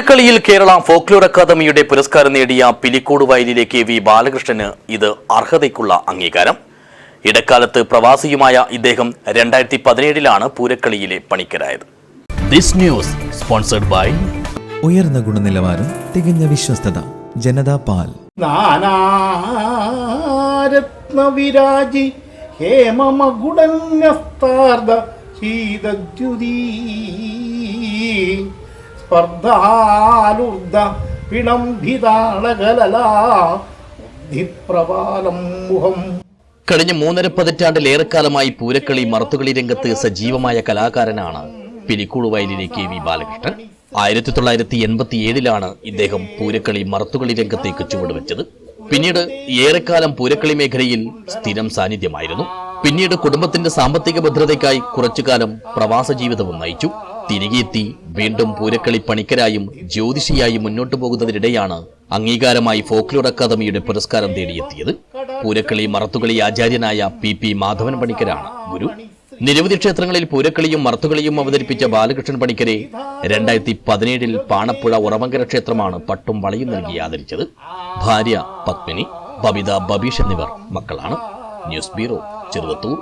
പൂരക്കളിയിൽ Kerala folklore അക്കാദമിയുടെ പുരസ്കാരം നേടിയ പിലിക്കോട് വയലിലെ കെ വി ബാലകൃഷ്ണന് ഇത് അർഹതയ്ക്കുള്ള അംഗീകാരം. ഇടക്കാലത്ത് പ്രവാസിയുമായ ഇദ്ദേഹം രണ്ടായിരത്തി പതിനേഴിലാണ് പൂരക്കളിയിലെ പണിക്കരായത്. ദിസ് ന്യൂസ് സ്പോൺസർഡ് ബൈ ഉയർന്ന ഗുണനിലവാരം തികഞ്ഞ വിശ്വസ്തത ജനതാ പാൽ. നാനാരത്നവിരാജി ശീതദ്യുതീ. സ്പർദ്ധാലുർദ്ധ കഴിഞ്ഞ മൂന്നര പതിറ്റാണ്ടിലേറെക്കാലമായി പൂരക്കളി മറത്തുകളി രംഗത്ത് സജീവമായ കലാകാരനാണ് പിലിക്കൂട് വയലിലെ കെ വി ബാലകൃഷ്ണൻ. ആയിരത്തി തൊള്ളായിരത്തി എൺപത്തി ഏഴിലാണ് ഇദ്ദേഹം പൂരക്കളി മറത്തുകളി രംഗത്തേക്ക് ചുവടുവെച്ചത്. പിന്നീട് ഏറെക്കാലം പൂരക്കളി മേഖലയിൽ സ്ഥിരം സാന്നിധ്യമായിരുന്നു. പിന്നീട് കുടുംബത്തിന്റെ സാമ്പത്തിക ഭദ്രതയ്ക്കായി കുറച്ചുകാലം പ്രവാസ ജീവിതവും നയിച്ചു. തിരികെ എത്തി വീണ്ടും പൂരക്കളി പണിക്കരായും ജ്യോതിഷിയായും മുന്നോട്ടു പോകുന്നതിനിടെയാണ് അംഗീകാരമായി ഫോക്ലോർ അക്കാദമിയുടെ പുരസ്കാരം തേടിയെത്തിയത്. പൂരക്കളി മറത്തുകളി ആചാര്യനായ പി പി മാധവൻ പണിക്കരാണ്. ഗുരു നിരവധി ക്ഷേത്രങ്ങളിൽ പൂരക്കളിയും മറത്തുകളിയും അവതരിപ്പിച്ച ബാലകൃഷ്ണൻ പണിക്കരെ രണ്ടായിരത്തി പതിനേഴിൽ പാണപ്പുഴ ഉറവങ്കര ക്ഷേത്രമാണ് പട്ടും വളയും നൽകി ആദരിച്ചത്. ഭാര്യ പത്മിനി ബബിത ബബീഷ് എന്നിവർ മക്കളാണ്. News bureau Cheruvathur.